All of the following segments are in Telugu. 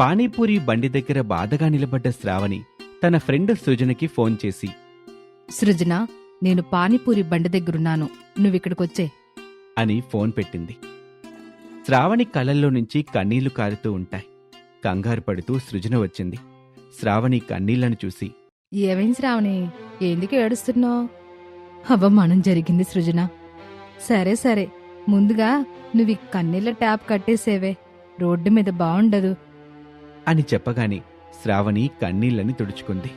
పానీపూరి బండి దగ్గర బాధగా నిలబడ్డ శ్రావణి తన ఫ్రెండ్ సృజనకి ఫోన్ చేసి సృజన నేను పానీపూరి బండి దగ్గరున్నాను. నువ్విక్కడికొచ్చే. అని ఫోన్ పెట్టింది. శ్రావణి కళ్ళల్లో నుంచి కన్నీళ్ళు కారుతూ ఉంటాయి. కంగారు పడుతూ సృజన వచ్చింది. శ్రావణి కన్నీళ్ళను చూసి ఏమైంది శ్రావణి? ఎందుకు ఏడుస్తున్నావు? అవమానం జరిగింది సృజన. సరే సరే. ముందుగా నువ్వు ఈ కన్నీళ్ళ ట్యాప్ కట్టేసేవే. రోడ్డు మీద బాగుండదు అని చెప్పగానే శ్రావణి కన్నీళ్ళని తుడుచుకుంది.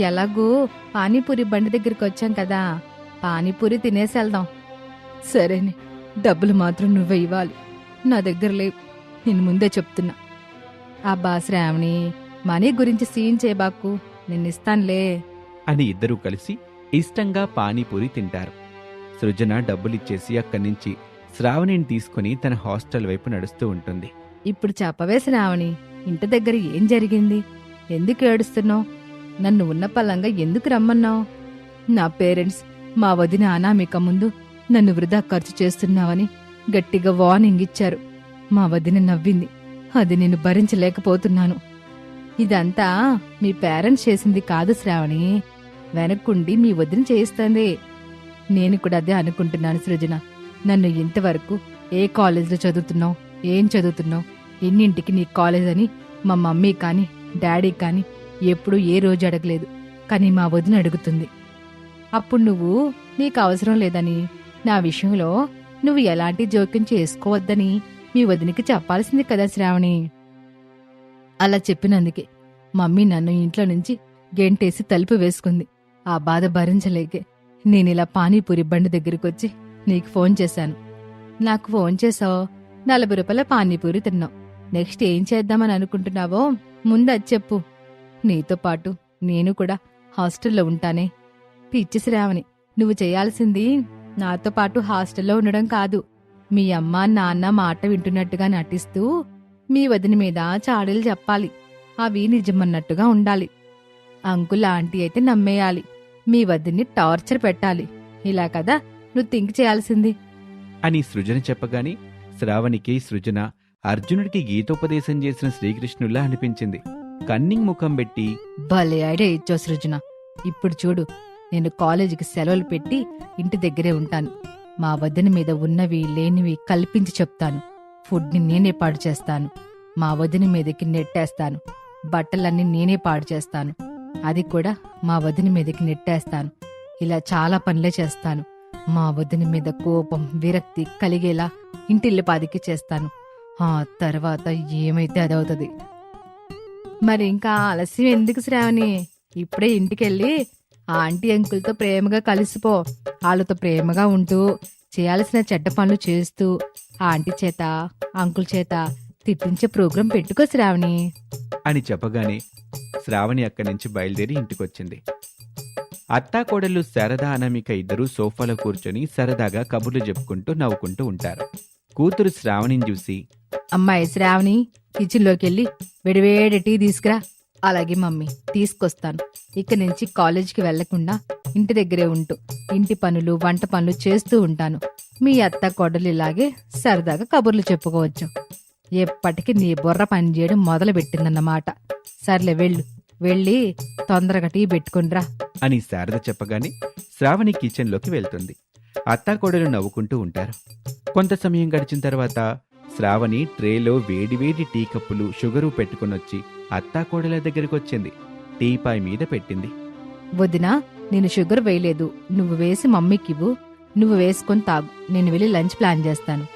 ఎలాగూ పానీపూరి బండి దగ్గరికి వచ్చాం కదా పానీపూరి తినేసి వెళ్దాం. సరేనే డబ్బులు మాత్రం నువ్వే ఇవ్వాలి. నా దగ్గర లేవు నేను ముందే చెప్తున్నా. అబ్బా శ్రావణి మనీ గురించి సీన్ చేయబాకు నేను ఇస్తానులే. అని ఇద్దరూ కలిసి ఇష్టంగా పానీపూరి తింటారు. సృజన డబ్బులిచ్చేసి అక్కడి నుంచి శ్రావణిని తీసుకుని తన హాస్టల్ వైపు నడుస్తూ ఉంటుంది. ఇప్పుడు చెప్పవే శ్రావణి ఇంటి దగ్గర ఏం జరిగింది? ఎందుకు ఏడుస్తున్నావు? నన్ను ఉన్న పలంగా ఎందుకు రమ్మన్నావు? నా పేరెంట్స్ మా వదిన అనామిక ముందు నన్ను వృధా ఖర్చు చేస్తున్నావని గట్టిగా వార్నింగ్ ఇచ్చారు. మా వదిన నవ్వింది. అది నేను భరించలేకపోతున్నాను. ఇదంతా మీ పేరెంట్స్ చేసింది కాదు శ్రావణి. వెనక్కుండి మీ వదిన చేయిస్తుంది. నేను కూడా అదే అనుకుంటున్నాను సృజన. నన్ను ఇంతవరకు ఏ కాలేజీలో చదువుతున్నావు? ఏం చదువుతున్నావు? ఎన్నింటికి నీ కాలేజ్ అని మా మమ్మీ కానీ డాడీ కానీ ఎప్పుడూ ఏ రోజు అడగలేదు. కానీ మా వదిన అడుగుతుంది. అప్పుడు నువ్వు నీకు అవసరం లేదని నా విషయంలో నువ్వు ఎలాంటి జోక్యం చేసుకోవద్దని మీ వదినికి చెప్పాల్సింది కదా శ్రావణి. అలా చెప్పినందుకే మమ్మీ నన్ను ఇంట్లో నుంచి గెంటేసి తలుపు వేసుకుంది. ఆ బాధ భరించలేకే నేనిలా పానీపూరి బండి దగ్గరికొచ్చి నీకు ఫోన్ చేశాను. నాకు ఫోన్ చేసావు నలభై రూపాయల పానీపూరి తిన్నావు. నెక్స్ట్ ఏం చేద్దామని అనుకుంటున్నావో ముందది చెప్పు. నీతో పాటు నేను కూడా హాస్టల్లో ఉంటానే. పిచ్చి శ్రావణి నువ్వు చేయాల్సింది నాతో పాటు హాస్టల్లో ఉండడం కాదు. మీ అమ్మ నాన్న మాట వింటున్నట్టుగా నటిస్తూ మీ వదిన మీద చాడీలు చెప్పాలి అవి నిజమన్నట్టుగా ఉండాలి. అంకుల్ ఆంటీ అయితే నమ్మేయాలి. మీ వదిన్ని టార్చర్ పెట్టాలి. ఇలా కదా నువ్వు థింక్ చేయాల్సింది? అని సృజన చెప్పగానే శ్రావణికి సృజన అర్జునుడికి గీతోపదేశం చేసిన శ్రీకృష్ణుల్లా అనిపించింది. కన్నింగ్ ముఖం పెట్టి భలే ఐడియా ఇచ్చో సృజన. ఇప్పుడు చూడు నేను కాలేజీకి సెలవులు పెట్టి ఇంటి దగ్గరే ఉంటాను. మా వదిన మీద ఉన్నవి లేనివి కల్పించి చెప్తాను. ఫుడ్ని నేనే పాడు చేస్తాను. మా వదిన మీదకి నెట్టేస్తాను. బట్టలన్నీ నేనే పాడు చేస్తాను. అది కూడా మా వదిన మీదకి నెట్టేస్తాను. ఇలా చాలా పనులే చేస్తాను. మా వదిన మీద కోపం విరక్తి కలిగేలా ఇంటిల్లిపాదికి చేస్తాను. ఆ తర్వాత ఏమైతే అదవుతుంది? మరి ఇంకా ఆలస్యం ఎందుకు శ్రావణి? ఇప్పుడే ఇంటికెళ్ళి ఆంటీ అంకుల్తో ప్రేమగా కలిసిపో. వాళ్ళతో ప్రేమగా ఉంటూ చేయాల్సిన చెడ్డ పనులు చేస్తూ ఆంటీ చేత అంకుల్ చేత తిట్టించే ప్రోగ్రాం పెట్టుకో శ్రావణి. అని చెప్పగానే శ్రావణి అక్కడి నుంచి బయలుదేరి ఇంటికొచ్చింది. అత్తాకోడళ్ళు శారదా అనామిక ఇద్దరూ సోఫాలో కూర్చొని సరదాగా కబుర్లు చెప్పుకుంటూ నవ్వుకుంటూ ఉంటారు. కూతురు శ్రావణిని చూసి అమ్మాయి శ్రావణి కిచెన్లోకి వెళ్ళి వేడివేడి టీ తీసుకురా. అలాగే మమ్మీ తీసుకొస్తాను. ఇక నుంచి కాలేజీకి వెళ్ళకుండా ఇంటి దగ్గరే ఉంటూ ఇంటి పనులు వంట పనులు చేస్తూ ఉంటాను. మీ అత్త కొడలు ఇలాగే సరదాగా కబుర్లు చెప్పుకోవచ్చు. ఎప్పటికీ నీ బుర్ర పనిచేయడం మొదలు పెట్టిందన్నమాట సర్లే వెళ్ళు వెళ్ళి తొందరగా టీ పెట్టుకునిరా. అని శారద చెప్పగానే శ్రావణి కిచెన్లోకి వెళ్తుంది. అత్తాకోడలు నవ్వుకుంటూ ఉంటారు. కొంత సమయం గడిచిన తర్వాత శ్రావణి ట్రేలో వేడివేడి టీ కప్పులు షుగరు పెట్టుకునొచ్చి అత్తాకోడల దగ్గరికి వచ్చింది టీపాయ్ మీద పెట్టింది. వదినా నేను షుగర్ వేయలేదు. నువ్వు వేసి మమ్మీకివ్వు. నువ్వు వేసుకొని తాగు. నేను వెళ్ళి లంచ్ ప్లాన్ చేస్తాను.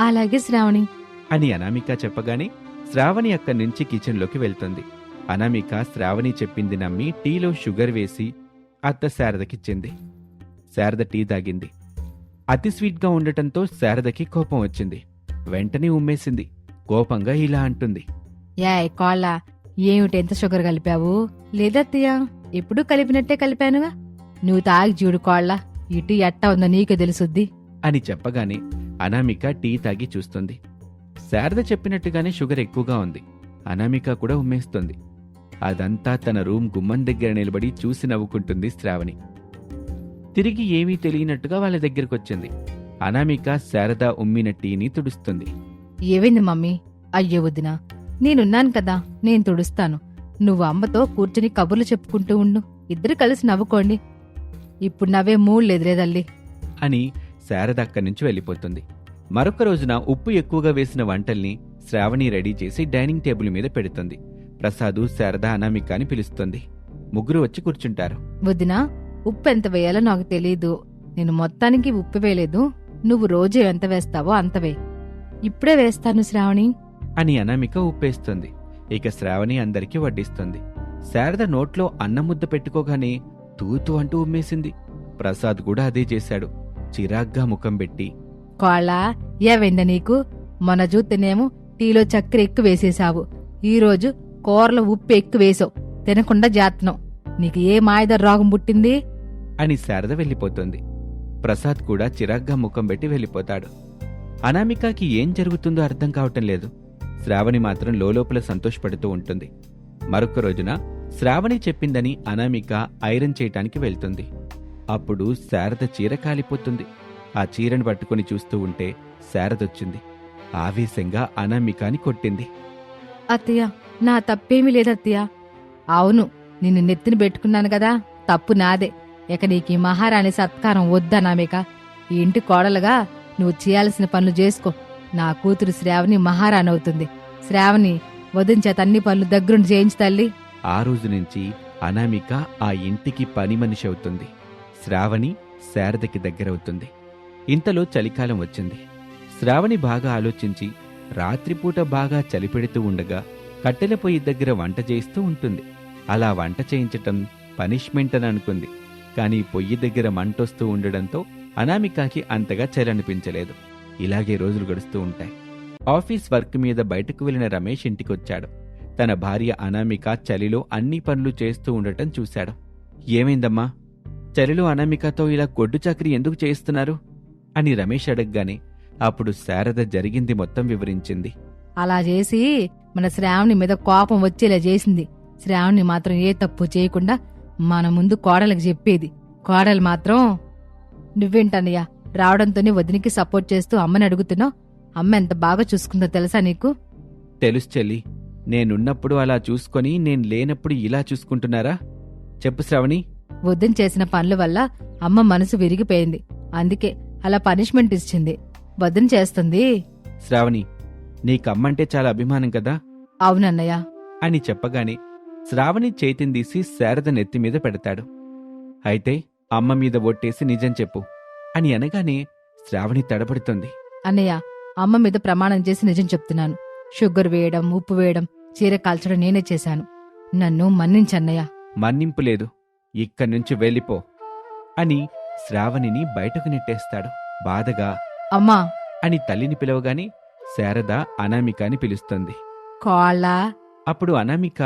అలాగే శ్రావణి. అని అనామిక చెప్పగానే శ్రావణి అక్కడి నుంచి కిచెన్లోకి వెళ్తుంది. అనామిక శ్రావణి చెప్పింది నమ్మి టీలో షుగర్ వేసి అత్త శారదకిచ్చింది. శారద టీ తాగింది. అతి స్వీట్గా ఉండటంతో శారదకి కోపం వచ్చింది. వెంటనే ఉమ్మేసింది. కోపంగా ఇలా అంటుంది. యా కాళ్ళ ఏమిటి ఎంత షుగర్ కలిపావు? లేదత్తయ్య ఎప్పుడు కలిపినట్టే కలిపానుగా? నువ్వు తాగి చూడు కాళ్ళ ఇటు ఎట్టా ఉందో నీకు తెలుసుద్ది. అని చెప్పగానే అనామిక టీ తాగి చూస్తుంది. శారద చెప్పినట్టుగానే షుగర్ ఎక్కువగా ఉంది. అనామిక కూడా ఉమ్మేస్తుంది. అదంతా తన రూమ్ గుమ్మం దగ్గర నిలబడి చూసి నవ్వుకుంటుంది శ్రావణి. తిరిగి ఏమీ తెలియనట్టుగా వాళ్ళ దగ్గరకొచ్చింది. అనామిక శారద ఉమ్మిన టీని తుడుస్తుంది. ఏమైంది మమ్మీ? అయ్యో వదినా నేనున్నాను కదా నేను తుడుస్తాను. నువ్వు అమ్మతో కూర్చుని కబుర్లు చెప్పుకుంటూ ఉండు. ఇద్దరు కలిసి నవ్వుకోండి. ఇప్పుడు నవ్వే మూడు తల్లి. అని శారద అక్కడి నుంచి వెళ్ళిపోతుంది. మరొక రోజున ఉప్పు ఎక్కువగా వేసిన వంటల్ని శ్రావణి రెడీ చేసి డైనింగ్ టేబుల్ మీద పెడుతుంది. ప్రసాదు శారద అనామిక అని పిలుస్తుంది. ముగ్గురు వచ్చి కూర్చుంటారు. వదినా ఉప్పు ఎంత వేయాలో నాకు తెలీదు. నేను మొత్తానికి ఉప్పు వేయలేదు. నువ్వు రోజు ఎంత వేస్తావో అంత వే ఇప్పుడే వేస్తాను శ్రావణి. అని అనామిక ఉప్పేస్తుంది. ఇక శ్రావణి అందరికీ వడ్డిస్తుంది. శారద నోట్లో అన్నం ముద్ద పెట్టుకోగానే తూతు అంటూ ఉమ్మేసింది. ప్రసాద్ కూడా అదే చేశాడు. చిరాగ్గా ముఖం పెట్టి. కోళ్ళ ఏవైందా నీకు. మొన్న చూస్తేనేమో టీలో చక్కెర ఎక్కువ వేసేసావు ఈరోజు కూరలో ఉప్పు ఎక్కువ వేసావు. తినకుండా జాతనం. నీకు ఏ మాయద రోగం పుట్టింది? అని శారద వెళ్ళిపోతుంది. ప్రసాద్ కూడా చిరాగ్గా ముఖం పెట్టి వెళ్ళిపోతాడు. అనామికకి ఏం జరుగుతుందో అర్థం కావటం లేదు. శ్రావణి మాత్రం లోలోపల సంతోషపడుతూ ఉంటుంది. మరొక రోజున శ్రావణి చెప్పిందని అనామిక ఐరన్ చేయటానికి వెళ్తుంది. అప్పుడు శారద చీర కాలిపోతుంది. ఆ చీరను పట్టుకుని చూస్తూ ఉంటే శారదొచ్చింది. ఆవేశంగా అనామికాని కొట్టింది. అత్తయ్య నా తప్పేమీ లేదత్తయ్య. అవును నిన్ను నెత్తిన పెట్టుకున్నాను కదా తప్పు నాదే. ఇక నీకు మహారాణి సత్కారం వద్దనామేక ఈ ఇంటి కోడలుగా నువ్వు చేయాల్సిన పనులు చేసుకో. నా కూతురు శ్రావణి మహారాణి అవుతుంది. శ్రావణి వదించేత అన్ని పనులు దగ్గరుండి చేయించు తల్లి. ఆ రోజు నుంచి అనామిక ఆ ఇంటికి పని మనిషి అవుతుంది. శ్రావణి శారదకి దగ్గరవుతుంది ఇంతలో చలికాలం వచ్చింది. శ్రావణి బాగా ఆలోచించి రాత్రిపూట బాగా చలి పెడుతూ ఉండగా కట్టెల పొయ్యి దగ్గర వంట చేస్తూ ఉంటుంది. అలా వంట చేయించటం పనిష్మెంట్ అని అనుకుంది. కానీ పొయ్యి దగ్గర మంటొస్తూ ఉండడంతో అనామికాకి అంతగా చలనిపించలేదు ఇలాగే రోజులు గడుస్తూ ఉంటాయి. ఆఫీస్ వర్క్ మీద బయటకు వెళ్ళిన రమేష్ ఇంటికొచ్చాడు. తన భార్య అనామిక చలిలో అన్ని పనులు చేస్తూ ఉండటం చూశాడు. ఏమైందమ్మా? చలిలో అనామికతో ఇలా గొడ్డు చాకరీ ఎందుకు చేయిస్తున్నారు? అని రమేష్ అడగగానే. అప్పుడు శారద జరిగింది మొత్తం వివరించింది. అలా చేసి మన శ్రావణి మీద కోపం వచ్చేలా చేసింది. శ్రావణి మాత్రం ఏ తప్పు చేయకుండా మన ముందు కోడలకు చెప్పేది. కోడలు మాత్రం నువ్వేంటన్నయ్య రావడంతోనే వదినికి సపోర్ట్ చేస్తూ అమ్మని అడుగుతున్నావు అమ్మ ఎంత బాగా చూసుకుందో తెలుసా నీకు? తెలుసు చెల్లి. నేనున్నప్పుడు అలా చూసుకొని నేను లేనప్పుడు ఇలా చూసుకుంటున్నారా? చెప్పు శ్రావణి. వదిన చేసిన పనుల వల్ల అమ్మ మనసు విరిగిపోయింది. అందుకే అలా పనిష్మెంట్ ఇచ్చింది. వదిన చేస్తుంది? శ్రావణి నీకమ్మంటే చాలా అభిమానం కదా? అవునన్నయ్య. అని చెప్పగానే శ్రావణి చేతిని తీసి శారద నెత్తి మీద పెడతాడు. అయితే అమ్మ మీద ఒట్టేసి నిజం చెప్పు అని అనగానే శ్రావణి తడబడుతుంది. అన్నయ్య అమ్మ మీద ప్రమాణం చేసి నిజం చెప్తున్నాను. షుగర్ వేయడం ఉప్పు వేయడం చీర కాల్చడం నేనే చేశాను. నన్ను మన్నించన్నయ్య మన్నింపు లేదు. ఇక్కడి నుంచి వెళ్ళిపో అని శ్రావణిని బయటకు నెట్టేస్తాడు. బాధగా అమ్మా! అని తల్లిని పిలవగానే శారద అనామిక అని పిలుస్తుంది. కోళ్ళ? అప్పుడు అనామిక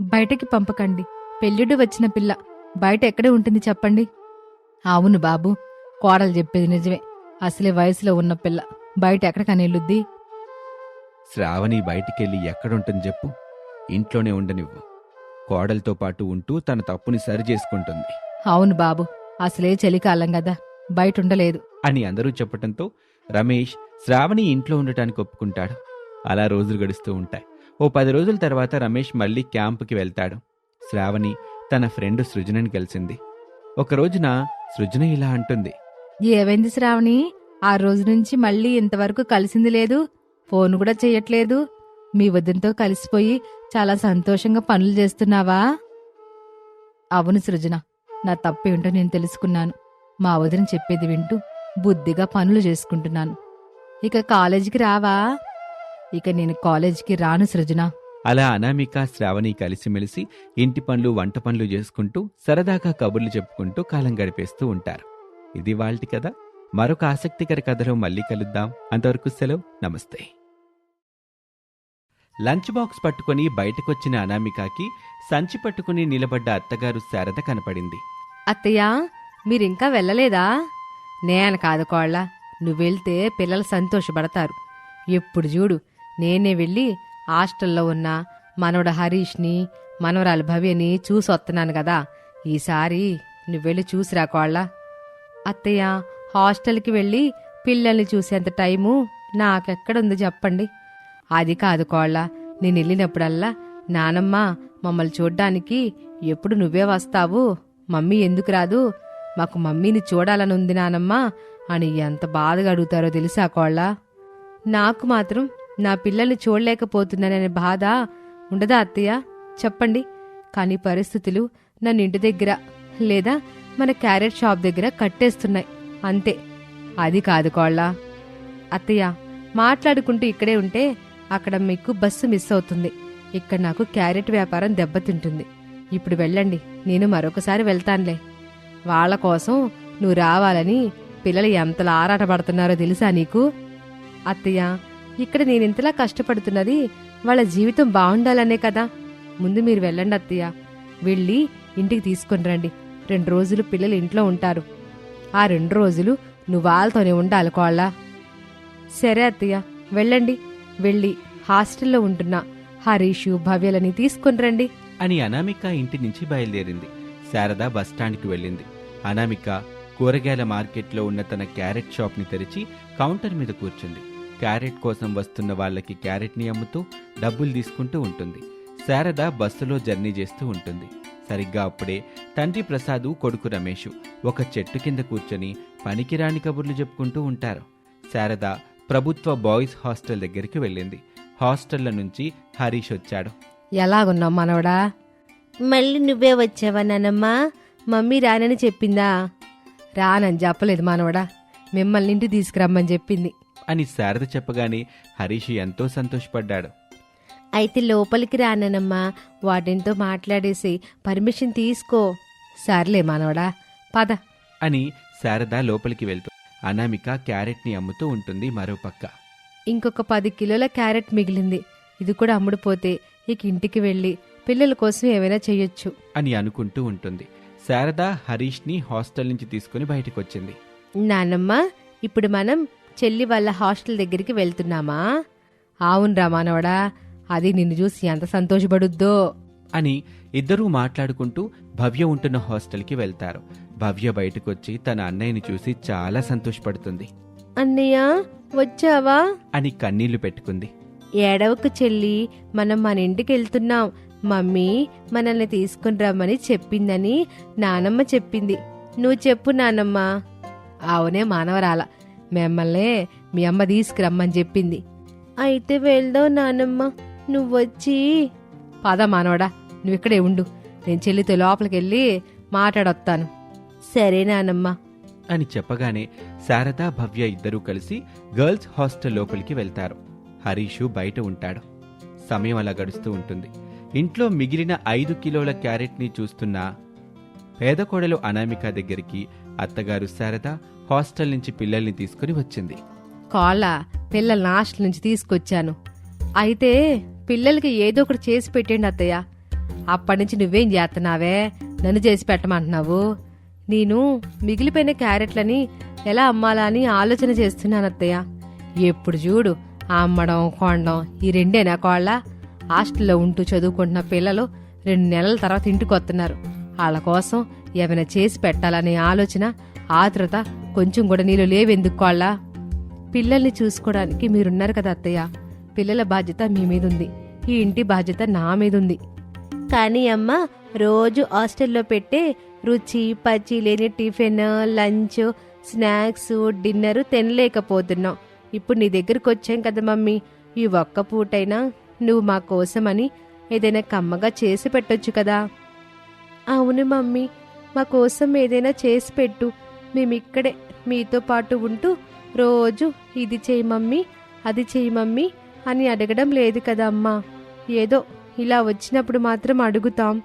బయటకి పంపకండి. పెళ్ళిడు వచ్చిన పిల్ల. బయట ఎక్కడే ఉంటుంది చెప్పండి. అవును బాబు కోడలు చెప్పేది నిజమే. అసలే వయసులో ఉన్న పిల్ల. బయట ఎక్కడికని వెళ్ళుద్ది? శ్రావణి బయటికెళ్ళి ఎక్కడుంటుంది చెప్పు. ఇంట్లోనే ఉండనివ్వు. కోడలతో పాటు ఉంటూ తన తప్పుని సరి చేసుకుంటుంది. అవును బాబు అసలే చలికాలం కదా. బయట ఉండలేదు. అని అందరూ చెప్పటంతో రమేష్ శ్రావణి ఇంట్లో ఉండటానికి ఒప్పుకుంటాడు. అలా రోజులు గడుస్తూ ఉంటాయి. ఓ పది రోజుల తర్వాత రమేష్ మళ్ళీ క్యాంపుకి వెళ్తాడు. శ్రావణి తన ఫ్రెండ్ సృజనని కలిసింది. ఒక రోజున సృజన ఇలా అంటుంది. ఏమైంది శ్రావణి? ఆ రోజు నుంచి మళ్ళీ ఇంతవరకు కలిసింది లేదు. ఫోన్ కూడా చెయ్యట్లేదు మీ వదినతో కలిసిపోయి చాలా సంతోషంగా పనులు చేస్తున్నావా? అవును సృజన. నా తప్పేంటో నేను తెలుసుకున్నాను. మా వదిన చెప్పేది వింటూ బుద్ధిగా పనులు చేసుకుంటున్నాను. ఇక కాలేజీకి రావా? ఇక నేను కాలేజీకి రాను సృజన. అలా అనామిక శ్రావణి కలిసిమెలిసి ఇంటి పనులు వంట పనులు చేసుకుంటూ సరదాగా కబుర్లు చెప్పుకుంటూ కాలం గడిపేస్తూ ఉంటారు. ఇది వాళ్ళటి కథ. మరొక ఆసక్తికర కథలో మళ్ళీ కలుద్దాం. అంతవరకు సెలవు. నమస్తే. లంచ్ బాక్స్ పట్టుకొని బయటకొచ్చిన అనామికకి సంచి పట్టుకుని నిలబడ్డ అత్తగారు శారద కనపడింది. అత్తయ్య మీరింకా వెళ్ళలేదా? నేను కాదు కోళ్ళ. నువ్వు వెళ్తే పిల్లలు సంతోషపడతారు. ఎప్పుడు చూడు నేనే వెళ్ళి హాస్టల్లో ఉన్న మనవడ హరీష్ని మనవరాలు భవ్యని చూసి వస్తున్నాను కదా. ఈసారి నువ్వెళ్ళి చూసిరా కోళ్ళ. అత్తయ్య హాస్టల్కి వెళ్ళి పిల్లల్ని చూసేంత టైము నాకెక్కడుంది చెప్పండి. అది కాదు కోళ్ళ నేను వెళ్ళినప్పుడల్లా నానమ్మ మమ్మల్ని చూడ్డానికి ఎప్పుడు నువ్వే వస్తావు మమ్మీ ఎందుకు రాదు మాకు మమ్మీని చూడాలని ఉంది నానమ్మ అని ఎంత బాధగా అడుగుతారో తెలుసా కోళ్ళ. నాకు మాత్రం నా పిల్లల్ని చూడలేకపోతున్నాననే బాధ ఉండదా అత్తయ్య? చెప్పండి. కానీ పరిస్థితులు నన్ను ఇంటి దగ్గర లేదా మన క్యారెట్ షాప్ దగ్గర కట్టేస్తున్నాయి. అంతే. అది కాదు కోళ్ళ. అత్తయ్య మాట్లాడుకుంటూ ఇక్కడే ఉంటే అక్కడ మీకు బస్సు మిస్ అవుతుంది. ఇక్కడ నాకు క్యారెట్ వ్యాపారం దెబ్బతింటుంది. ఇప్పుడు వెళ్ళండి. నేను మరొకసారి వెళ్తానులే. వాళ్ళ కోసం నువ్వు రావాలని పిల్లలు ఎంతలా ఆరాటపడుతున్నారో తెలుసా నీకు? అత్తయ్య ఇక్కడ నేను ఇంతలా కష్టపడుతున్నది? వాళ్ళ జీవితం బాగుండాలనే కదా. ముందు మీరు వెళ్ళండి అత్తయ్య. వెళ్ళి ఇంటికి తీసుకుని రండి. రెండు రోజులు పిల్లలు ఇంట్లో ఉంటారు. ఆ రెండు రోజులు నువ్వు వాళ్ళతోనే ఉండాలి కోళ్ళ. సరే అత్తయ్య వెళ్ళండి. వెళ్ళి హాస్టల్లో ఉంటున్న హరీషు భవ్యలని తీసుకుని రండి. అని అనామిక ఇంటి నుంచి బయలుదేరింది. శారద బస్టాండ్కి వెళ్ళింది. అనామిక కూరగాయల మార్కెట్లో ఉన్న తన క్యారెట్ షాప్ని తెరిచి కౌంటర్ మీద కూర్చుంది. క్యారెట్ కోసం వస్తున్న వాళ్ళకి క్యారెట్ని అమ్ముతూ డబ్బులు తీసుకుంటూ ఉంటుంది. శారద బస్సులో జర్నీ చేస్తూ ఉంటుంది. సరిగ్గా అప్పుడే తండ్రి ప్రసాదు కొడుకు రమేషు ఒక చెట్టు కింద కూర్చొని పనికిరాని కబుర్లు చెప్పుకుంటూ ఉంటారు. శారద ప్రభుత్వ బాయ్స్ హాస్టల్ దగ్గరికి వెళ్ళింది. హాస్టల్ల నుంచి హరీష్ వచ్చాడు. ఎలాగున్నావు మనవడా? మళ్ళీ నువ్వే వచ్చావా నానమ్మా? మమ్మీ రానని చెప్పిందా? రానని చెప్పలేదు మనవడా. మిమ్మల్ని ఇంటి తీసుకురమ్మని చెప్పింది. అని శారద చెప్పగానే హరీష్ ఎంతో సంతోషపడ్డాడు. అయితే లోపలికి రానమ్మా వాటితో మాట్లాడేసి పర్మిషన్ తీసుకో. సర్లే మనవడా పద. అని శారద లోపలికి వెళ్తూ అనామిక క్యారెట్ని అమ్ముతూ ఉంటుంది మరోపక్క ఇంకొక పది కిలోల క్యారెట్ మిగిలింది. ఇది కూడా అమ్ముడుపోతే ఇక ఇంటికి వెళ్ళి పిల్లల కోసం ఏమైనా చెయ్యొచ్చు. అని అనుకుంటూ ఉంటుంది. శారద హరీష్ని హాస్టల్ నుంచి తీసుకుని బయటకు వచ్చింది నానమ్మ ఇప్పుడు మనం చెల్లి వాళ్ళ హాస్టల్ దగ్గరికి వెళ్తున్నామా? అవునరా మానవడా అది నిన్ను చూసి ఎంత సంతోషపడుద్దో. అని ఇద్దరూ మాట్లాడుకుంటూ భవ్య ఉంటున్న హాస్టల్కి వెళ్తారు. భవ్య బయటకొచ్చి తన అన్నయ్యని చూసి చాలా సంతోషపడుతుంది. అన్నయ్య వచ్చావా? అని కన్నీళ్ళు పెట్టుకుంది. ఏడవకు చెల్లి మనం మన ఇంటికి వెళ్తున్నాం. మమ్మీ మనల్ని తీసుకుని రమ్మని చెప్పిందని నానమ్మ చెప్పింది. నువ్వు చెప్పు నానమ్మ. అవునే మానవరాల మిమ్మల్నే మీ అమ్మ తీసుకురమ్మని చెప్పింది. అయితే వెళ్దాం నానమ్మ నువ్వొచ్చి. పద మానవడా నువ్వు ఇక్కడే ఉండు. నేను చెల్లితో లోపలికి వెళ్ళి మాట్లాడొస్తాను సరే నానమ్మ. అని చెప్పగానే శారద భవ్య ఇద్దరూ కలిసి గర్ల్స్ హాస్టల్ లోపలికి వెళ్తారు. హరీషు బయట ఉంటాడు. సమయం అలా గడుస్తూ ఉంటుంది. ఇంట్లో మిగిలిన ఐదు కిలోల క్యారెట్ని చూస్తున్న పేద కోడలు అనామిక దగ్గరికి అత్తగారు శారద హాస్టల్ నుంచి పిల్లల్ని తీసుకుని వచ్చింది. కాళ్ళ పిల్లల్ని హాస్టల్ నుంచి తీసుకొచ్చాను. అయితే పిల్లలకి ఏదో ఒకటి చేసి పెట్టండి అత్తయ్య. అప్పటి నుంచి నువ్వేం చేస్తున్నావే? నన్ను చేసి పెట్టమంటున్నావు? నేను మిగిలిపోయిన క్యారెట్లని ఎలా అమ్మాలా అని ఆలోచన చేస్తున్నాను అత్తయ్య. ఎప్పుడు చూడు అమ్మడం కొనడం ఈ రెండేనా కోళ్ళ? హాస్టల్లో ఉంటూ చదువుకుంటున్న పిల్లలు రెండు నెలల తర్వాత ఇంటికి వస్తున్నారు. వాళ్ళ కోసం ఏమైనా చేసి పెట్టాలనే ఆలోచన ఆత్రత కొంచెం కూడా నీలో లేవెందుకు కోళ్ళ? పిల్లల్ని చూసుకోవడానికి మీరున్నారు కదా అత్తయ్య. పిల్లల బాధ్యత మీ మీద ఉంది ఈ ఇంటి బాధ్యత నా మీద ఉంది కానీ అమ్మ రోజు హాస్టల్లో పెట్టే రుచి పచ్చి లేని టిఫిన్ లంచ్ స్నాక్స్ డిన్నర్ తినలేకపోతున్నాం. ఇప్పుడు నీ దగ్గరకు వచ్చాం కదా మమ్మీ. ఈ ఒక్క పూటైనా నువ్వు మా కోసమని ఏదైనా కమ్మగా చేసి పెట్టొచ్చు కదా. అవును మమ్మీ మా కోసం ఏదైనా చేసి పెట్టు. మేమిక్కడే మీతో పాటు ఉంటూ రోజు ఇది చేయి మమ్మీ అది చేయి మమ్మీ అని అడగడం లేదు కదా అమ్మా. ఏదో ఇలా వచ్చినప్పుడు మాత్రం అడుగుతాం.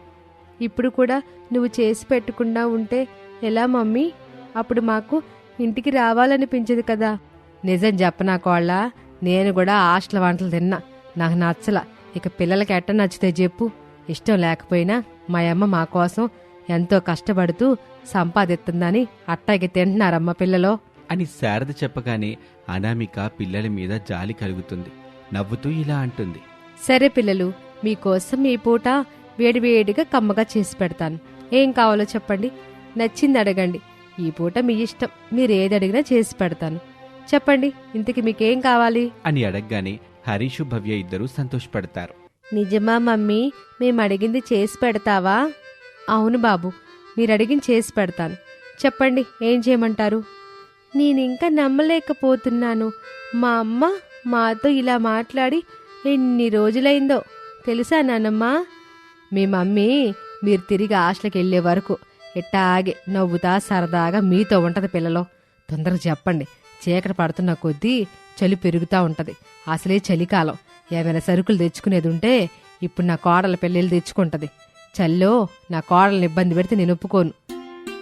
ఇప్పుడు కూడా నువ్వు చేసి పెట్టకుండా ఉంటే ఎలా మమ్మీ? అప్పుడు మాకు ఇంటికి రావాలనిపించదు కదా. నిజం చెప్పనా కోళ్ళ? నేను కూడా హాస్టల్ వంటలు తిన్నా. నాకు నచ్చల. ఇక పిల్లలకి ఎట్ట నచ్చితే చెప్పు. ఇష్టం లేకపోయినా మా అమ్మ మా కోసం ఎంతో కష్టపడుతూ సంపాదిస్తుందని అట్టాగే తింటున్నారమ్మ పిల్లలో. అని శారద చెప్పగానే అనామిక పిల్లల మీద జాలి కలుగుతుంది. నవ్వుతూ ఇలా అంటుంది. సరే పిల్లలు మీకోసం ఈ పూట వేడివేడిగా కమ్మగా చేసి పెడతాను. ఏం కావాలో చెప్పండి. నచ్చింది అడగండి. ఈ పూట మీ ఇష్టం. మీరు ఏది అడిగినా చేసి పెడతాను. చెప్పండి ఇంతకి మీకేం కావాలి? అని అడగగానే హరీషు భవ్య ఇద్దరూ సంతోషపడతారు. నిజమా మమ్మీ? మేము అడిగింది చేసి పెడతావా? అవును బాబు మీరు అడిగిన చేసి పెడతాను. చెప్పండి ఏం చేయమంటారు? నేను ఇంకా నమ్మలేకపోతున్నాను. మా అమ్మ మాతో ఇలా మాట్లాడి ఎన్ని రోజులైందో తెలుసా నానమ్మ? మీ మమ్మీ మీరు తిరిగి హాస్టల్కి వెళ్ళే వరకు ఎట్టాగే నవ్వుతా సరదాగా మీతో ఉంటుంది పిల్లలో. తొందరగా చెప్పండి. చీకటి పడుతున్న కొద్దీ చలి పెరుగుతూ ఉంటుంది. అసలే చలికాలం. ఏమైనా సరుకులు తెచ్చుకునేది ఉంటే ఇప్పుడు నా కోడల పెళ్ళిళ్ళు తెచ్చుకుంటుంది. చల్లో నా కోడల్ని ఇబ్బంది పెడితే నేను ఒప్పుకోను.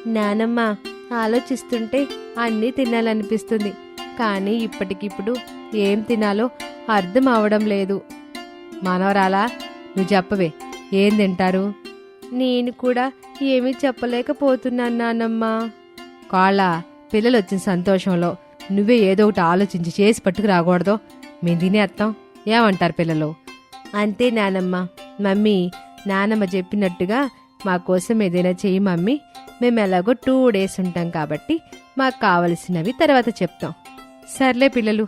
నానమ్మ ఆలోచిస్తుంటే అన్నీ తినాలనిపిస్తుంది. కానీ ఇప్పటికిప్పుడు ఏం తినాలో అర్థం అవడం లేదు. మానవరాలా నువ్వు చెప్పవే ఏం తింటారు? నేను కూడా ఏమీ చెప్పలేకపోతున్నాను నానమ్మ. కాళ్ళ పిల్లలు వచ్చిన సంతోషంలో నువ్వే ఏదో ఒకటి ఆలోచించి చేసి పట్టుకు రాకూడదు. మేము తినేస్తాం ఏమంటారు పిల్లలు? అంతే నానమ్మ. మమ్మీ నానమ్మ చెప్పినట్టుగా మా కోసం ఏదైనా చెయ్యి మమ్మీ. మేము ఎలాగో టూ డేస్ ఉంటాం కాబట్టి మాకు కావలసినవి తర్వాత చెప్తాం. సర్లే పిల్లలు.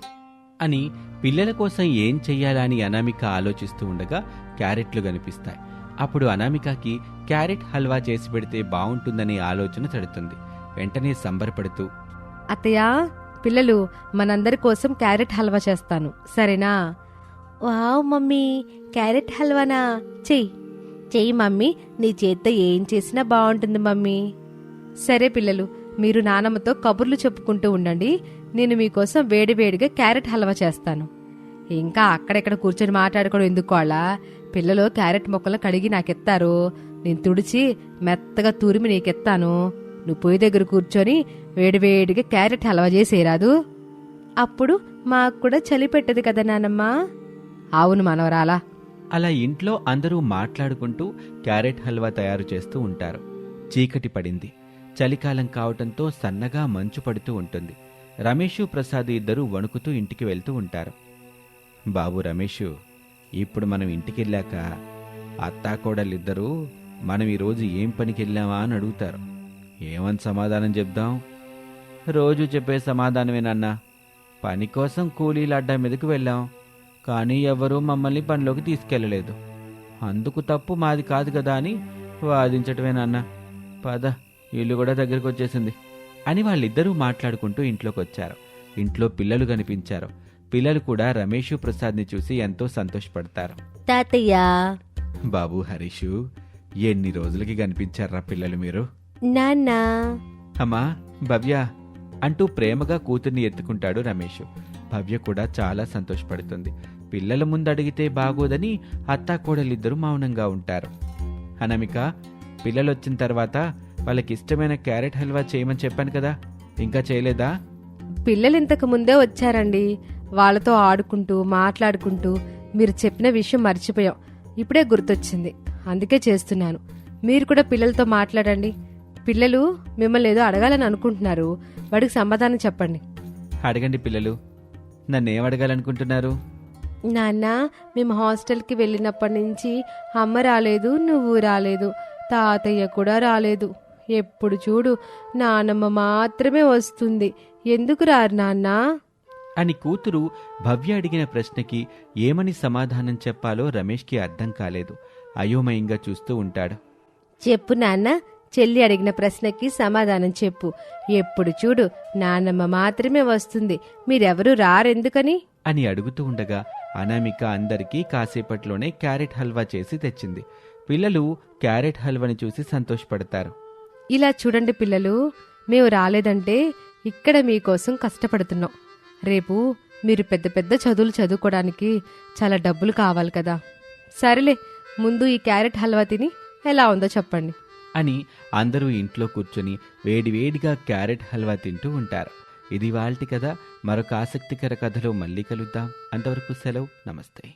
అని పిల్లల కోసం ఏం చెయ్యాలా అని అనామిక ఆలోచిస్తూ ఉండగా క్యారెట్లు కనిపిస్తాయి. అప్పుడు అనామికకి క్యారెట్ హల్వా చేసి పెడితే బాగుంటుందనే ఆలోచన తడుతుంది. వెంటనే సంబరపడుతూ అత్తయ్య పిల్లలు మనందరి కోసం క్యారెట్ హల్వా చేస్తాను. సరేనా? వావ్ మమ్మీ క్యారెట్ హల్వానా? చెయ్యి. చెయ్యి మమ్మీ. నీ చేత్తో ఏం చేసినా బాగుంటుంది మమ్మీ. సరే పిల్లలు మీరు నానమ్మతో కబుర్లు చెప్పుకుంటూ ఉండండి. నేను మీకోసం వేడివేడిగా క్యారెట్ హల్వా చేస్తాను. ఇంకా అక్కడెక్కడ కూర్చొని మాట్లాడుకోవడం ఎందుకు వాళ్ళ పిల్లలు క్యారెట్ మొక్కలు కడిగి నాకెత్తారు. నేను తుడిచి మెత్తగా తురిమి నీకెత్తాను. నువ్వు పొయ్యి దగ్గర కూర్చొని వేడివేడిగా క్యారెట్ హల్వా చేసేరాదు అప్పుడు మాకు కూడా చలి పెట్టదు కదా నానమ్మ. అవును మనవరాలా. అలా ఇంట్లో అందరూ మాట్లాడుకుంటూ క్యారెట్ హల్వా తయారు చేస్తూ ఉంటారు. చీకటి పడింది. చలికాలం కావటంతో సన్నగా మంచు పడుతూ ఉంటుంది. రమేషు ప్రసాద్ ఇద్దరూ వణుకుతూ ఇంటికి వెళ్తూ ఉంటారు. బాబు రమేషు ఇప్పుడు మనం ఇంటికెళ్ళాక అత్తాకోడలిద్దరూ మనం ఈరోజు ఏం పనికి వెళ్ళామా అని అడుగుతారు. ఏమని సమాధానం చెప్దాం? రోజు చెప్పే సమాధానమేనన్నా. పని కోసం కూలీలు అడ్డా మీదకు వెళ్ళాం. కానీ ఎవరూ మమ్మల్ని పనిలోకి తీసుకెళ్ళలేదు. అందుకు తప్పు మాది కాదు కదా అని వాదించటమేనన్నా పద ఇల్లు కూడా దగ్గరికి వచ్చేసింది అని వాళ్ళిద్దరూ మాట్లాడుకుంటూ ఇంట్లోకి వచ్చారు ఇంట్లో పిల్లలు కనిపించారు. పిల్లలు కూడా రమేషు ప్రసాద్ని చూసి ఎంతో సంతోషపడతారు. తాతయ్య! బాబు హరీషు ఎన్ని రోజులకి కనిపించారా పిల్లలు మీరు? నాన్న! అమ్మా భవ్య అంటూ ప్రేమగా కూతుర్ని ఎత్తుకుంటాడు రమేష్. భవ్య కూడా చాలా సంతోషపడుతుంది. పిల్లల ముందు అడిగితే బాగోదని అత్తా కోడలిద్దరూ మౌనంగా ఉంటారు. అనామిక పిల్లలు వచ్చిన తర్వాత వాళ్ళకి ఇష్టమైన క్యారెట్ హల్వా చేయమని చెప్పాను కదా ఇంకా చేయలేదా? పిల్లలు ఇంతకు ముందే వచ్చారండి. వాళ్ళతో ఆడుకుంటూ మాట్లాడుకుంటూ మీరు చెప్పిన విషయం మర్చిపోయాం. ఇప్పుడే గుర్తొచ్చింది. అందుకే చేస్తున్నాను. మీరు కూడా పిల్లలతో మాట్లాడండి. పిల్లలు మిమ్మల్ని ఏదో అడగాలని అనుకుంటున్నారు. వాడికి సమాధానం చెప్పండి. అడగండి పిల్లలు. నన్నేం అడగాలనుకుంటున్నారు? నాన్న మేము హాస్టల్కి వెళ్ళినప్పటి నుంచి అమ్మ రాలేదు నువ్వు రాలేదు తాతయ్య కూడా రాలేదు. ఎప్పుడు చూడు నానమ్మ మాత్రమే వస్తుంది. ఎందుకు రారు నాన్నా? అని కూతురు భవ్య అడిగిన ప్రశ్నకి ఏమని సమాధానం చెప్పాలో రమేష్కి అర్థం కాలేదు. అయోమయంగా చూస్తూ ఉంటాడు. చెప్పు నాన్న చెల్లి అడిగిన ప్రశ్నకి సమాధానం చెప్పు. ఎప్పుడు చూడు నానమ్మ మాత్రమే వస్తుంది. మీరెవరూ రారెందుకని? అని అడుగుతూ ఉండగా అనామిక అందరికీ కాసేపట్లోనే క్యారెట్ హల్వా చేసి తెచ్చింది. పిల్లలు క్యారెట్ హల్వాని చూసి సంతోషపడతారు. ఇలా చూడండి పిల్లలు మేము రాలేదంటే ఇక్కడ మీకోసం కష్టపడుతున్నాం. రేపు మీరు పెద్ద పెద్ద చదువులు చదువుకోవడానికి చాలా డబ్బులు కావాలి కదా. సరేలే ముందు ఈ క్యారెట్ హల్వా తిని ఎలా ఉందో చెప్పండి. అని అందరూ ఇంట్లో కూర్చొని వేడివేడిగా క్యారెట్ హల్వా తింటూ ఉంటారు. ఇది వాళ్ళటి కథ. మరొక ఆసక్తికర కథలో మళ్ళీ కలుద్దాం. అంతవరకు సెలవు. నమస్తే.